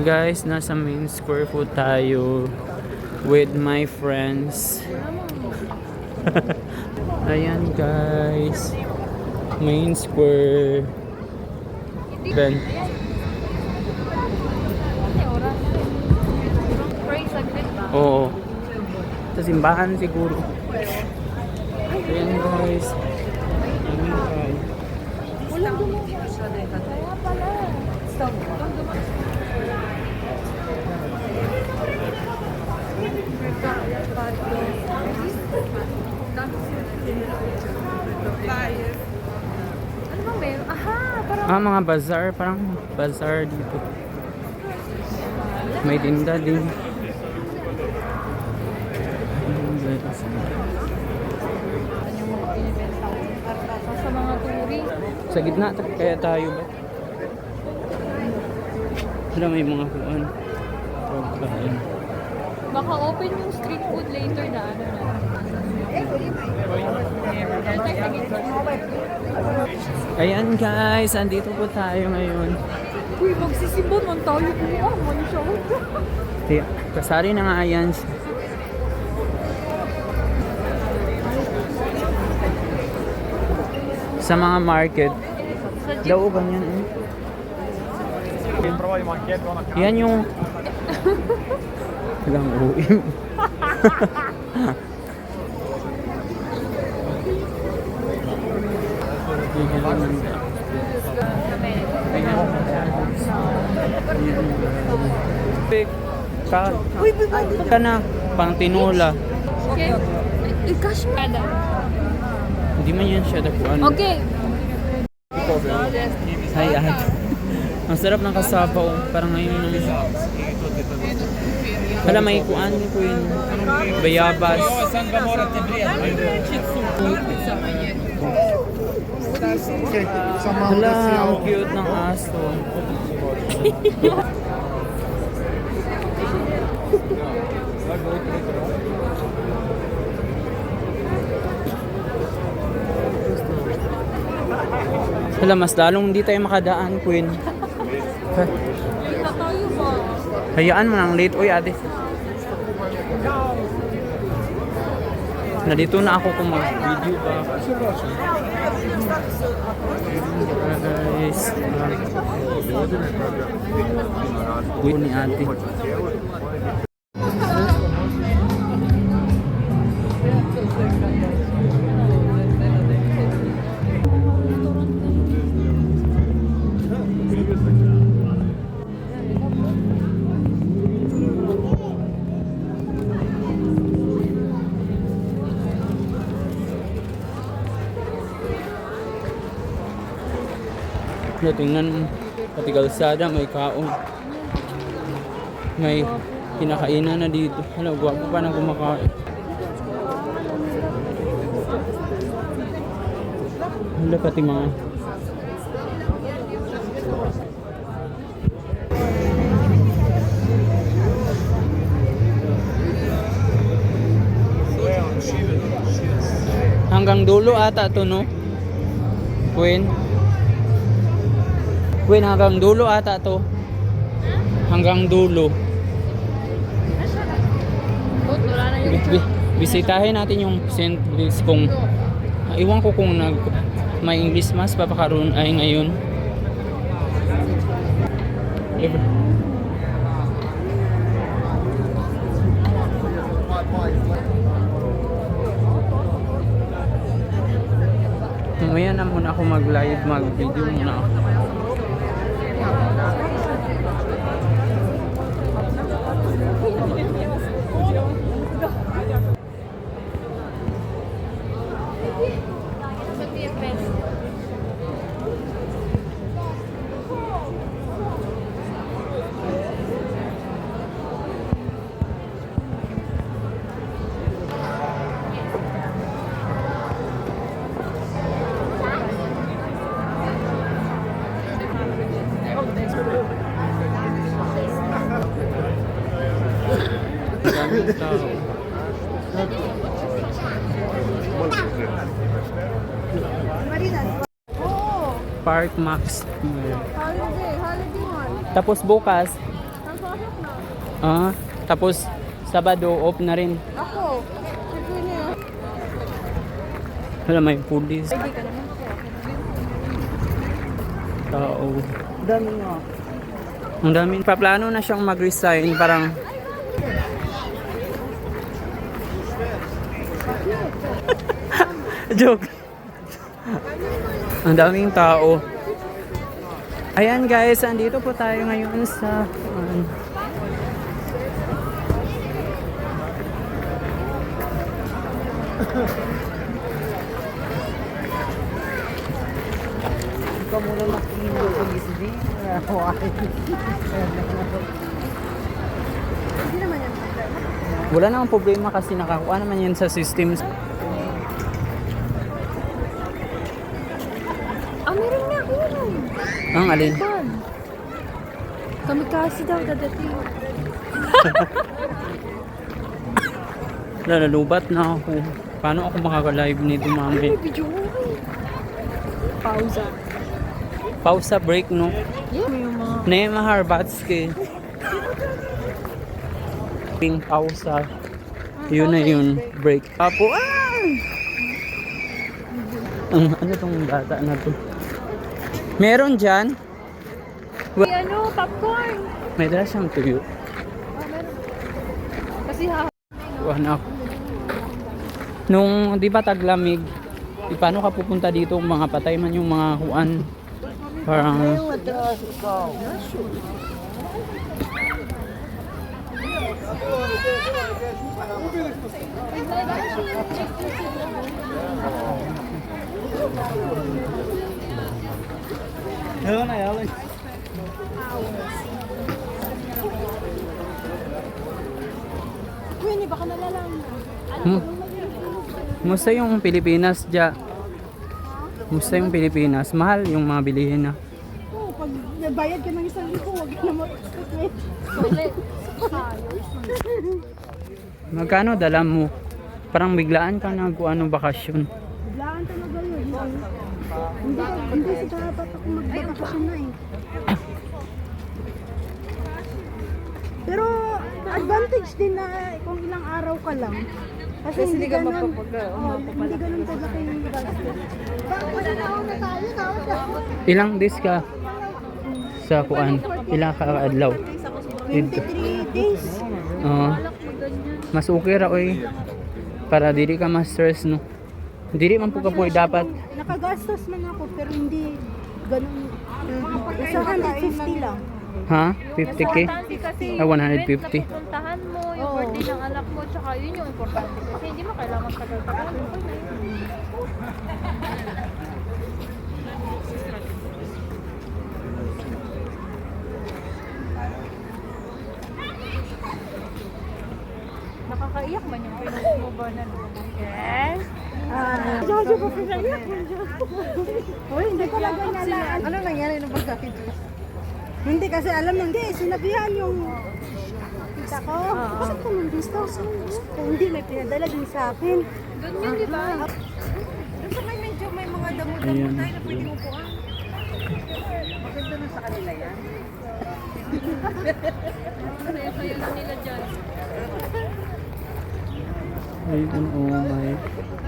Guys, nasa main square po tayo with my friends. Ayan guys. Main square. Ben. Oo. Sa simbahan siguro. Ayan guys. Ayan guys. Walang. Kaya pala. Stop. Walang gumawa. Ano bang meron? Aha! Parang Ah, mga bazaar. Parang bazaar dito. May tinda din. Sa gitna kaya tayo ba? Wala may mga kuan. Pagkain. Baka open yung street food later na ano na. Ayan guys, andito po tayo ngayon. Uy, magsisimba man tayo kuya. Mali siya. Ti- Kasari na nga yan. Sa mga market. Daw ganyan eh. Yan yung... Walang uwi. Ka, ka na, pang tinula. Okay. Mo. Hindi man yan siya dapuan. Okay. Hi, ate. Ang sarap ng kasabaw. Parang ngayon yung... Hala, may kuan ko yun. Bayabas. Hala, ang cute ng aso. Hala, mas lalong hindi tayo makadaan, Queen. Ha? Kita tayo ba? Hayaan mo nang late. Uy, ate. Nandito na ako kung mag-video ba. Guys. Uh, ni ate. No, tingnan mo. Pati kalsada, may kaong. May kinakainan na dito. Hala, gwapo pa na kumakain. Hala, pati mga... Hanggang dulo ata to, no? Queen? Queen, hanggang dulo ata to. Hanggang dulo. Bisitahin natin yung St. Louis kung ah, iwan ko kung nag may English mas papakaroon ay ngayon. Mamaya na muna ako mag-live, mag-video muna ako. Park Max. holiday, holiday one. Tapos bukas, Ha? Ah, tapos Sabado off na rin. Ako. Ito niya. Wala may naman. Tao. Dami nga. Ang dami. Paplano na siyang mag-resign. Parang... Joke. Ang daming tao. Ayan guys, andito po tayo ngayon sa... um, Ikaw muna makino sa yan. wala namang problema kasi nakakuha naman yan sa system. Ah, meron na ako yun. Ang alin? Ban. Kami kasi daw dadating. Lalalubat na ako. Paano ako makaka-live nito mami? May video mo. Pausa. Pause sa break no? Yeah. May mga... Nema Harbatski. Ping pausa. Yun na yun. Break. Apo. Ah! Ang ano tong bata na to? Meron dyan. May ano, popcorn. May dala siyang tuyo. Ah, meron. Kasi ha... Na ako. Nung di ba taglamig, di paano ka pupunta dito mga patay man yung mga kuan. Parang Yun na yun. Hindi baka nalalang. Hmm. Musta yung Pilipinas, Ja? Musta yung Pilipinas? Mahal yung mga bilihin na. Oo, pag nabayad ka ng isang libo, huwag na mag-split. Split. Magkano dala mo? Parang biglaan ka na kung anong bakasyon. Biglaan talaga yun. Hindi, hindi sa dapat ako magbabakasyon na eh. Pero advantage din na kung ilang araw ka lang. Kasi, hindi ka ganun, oh, hindi ganun kalaki yung gastos. Bakit wala na ako na tayo? Tapos Ilang days ka sa kuan? Ilang ka adlaw? 23 days. Oo. mas okay ra oy. Para dili ka ma-stress no. Dili man po ka po dapat. Nakagastos man ako pero hindi ganun. Isa 150 lang. Ha? 50k? Importante kasi Ah, yung 150. event na pupuntahan mo, yung birthday ng anak mo, tsaka yun yung importante. Kasi hindi mo kailangan tagal-tagal. Nakakaiyak man yung pinost mo ba na Yes? Ah, Jojo pa pinaiyak mo Uy, hindi talaga nalaan. Ano nangyari nung pagkakit Hindi kasi alam mo, hindi, sinabihan yung kita ko. Bakit ka nang gusto? Hindi, may pinadala din sa akin. Doon yun, di ba? Doon sa may medyo may mga damo-damo tayo na pwede upuan. Maganda na sa kanila yan. Sayo-sayo na nila dyan. Ayun, oh my.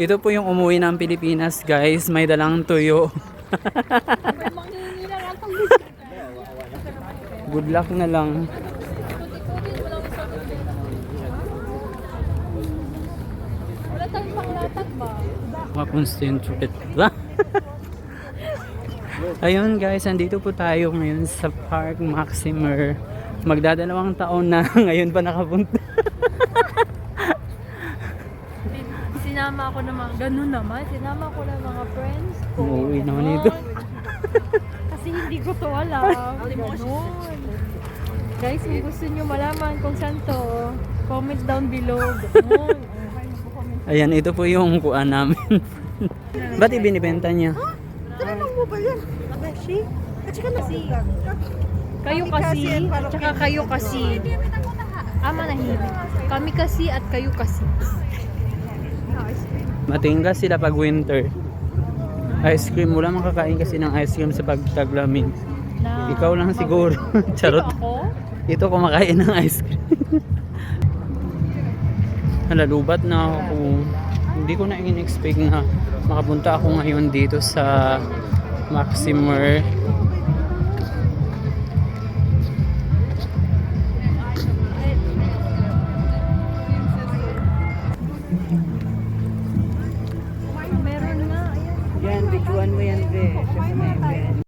Ito, po yung umuwi ng Pilipinas, guys. May dalang tuyo. Good luck na lang. Wala tayong panglatag ba? Makakoncentrate ba? Ayun guys, andito po tayo ngayon sa Park Maximer. Magdadalawang taon na ngayon pa nakapunta. Sinama ako ng mga, ganun naman, sinama ako ng mga friends ko. Uuwi naman ito. Kasi hindi ko to alam. Ganun. Guys, kung gusto nyo malaman kung saan to, comment down below. Ganun. Ayan, ito po yung kuan namin. Ba't ibinibenta niya? Tinanong mo ba yan? Beshi? At saka nasi. Kayo kasi, at saka kayo kasi. Ah, manahimik. Kami kasi at kayo kasi. Matinggas sila pag winter. Ice cream, wala makakain kasi ng ice cream sa pagtaglamig. Na, Ikaw lang siguro. Charot. Ako? Ito kumakain ng ice cream. Nalalubat na ako. Hindi ko na in-expect na makapunta ako ngayon dito sa Maximer